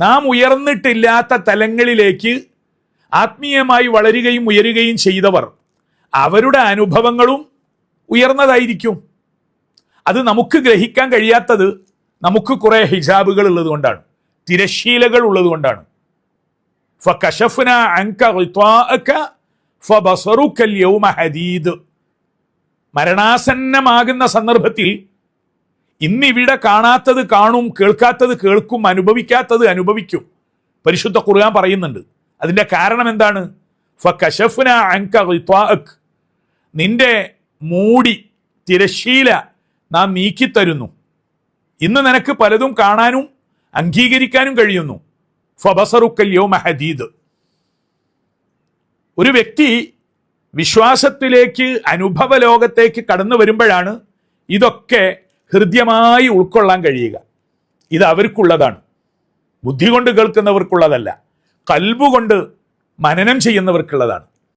നാം ഉയർന്നിട്ടില്ലാത്ത തലങ്ങളിലേക്ക് ആത്മീയമായി വളരുകയും ഉയരുകയും ചെയ്തവർ അവരുടെ അനുഭവങ്ങളും ഉയർന്നതായിരിക്കും. അത് നമുക്ക് ഗ്രഹിക്കാൻ കഴിയാത്തത് നമുക്ക് കുറേ ഹിജാബുകൾ ഉള്ളത് കൊണ്ടാണ്. തിരശീലകൾ ഉള്ളത് കൊണ്ടാണ്. മരണാസന്നമാകുന്ന സന്ദർഭത്തിൽ ഇന്നിവിടെ കാണാത്തത് കാണും കേൾക്കാത്തത് കേൾക്കും അനുഭവിക്കാത്തത് അനുഭവിക്കും. പരിശുദ്ധ ഖുർആൻ പറയുന്നുണ്ട്. അതിന്റെ കാരണം എന്താണ്? നിന്റെ മൂടി തിരശീല നാം നീക്കിത്തരുന്നു. ഇന്ന് നിനക്ക് പലതും കാണാനും അംഗീകരിക്കാനും കഴിയുന്നു. ഫബസറുക്കല്യോ മഹദീദ് ഒരു വ്യക്തി വിശ്വാസത്തിലേക്ക് അനുഭവ ലോകത്തേക്ക് കടന്നു വരുമ്പോഴാണ് ഇതൊക്കെ ഹൃദ്യമായി ഉൾക്കൊള്ളാൻ കഴിയുക. ഇത് അവർക്കുള്ളതാണ്. ബുദ്ധി കൊണ്ട് കേൾക്കുന്നവർക്കുള്ളതല്ല. കൽബുകൊണ്ട് മനനം ചെയ്യുന്നവർക്കുള്ളതാണ്.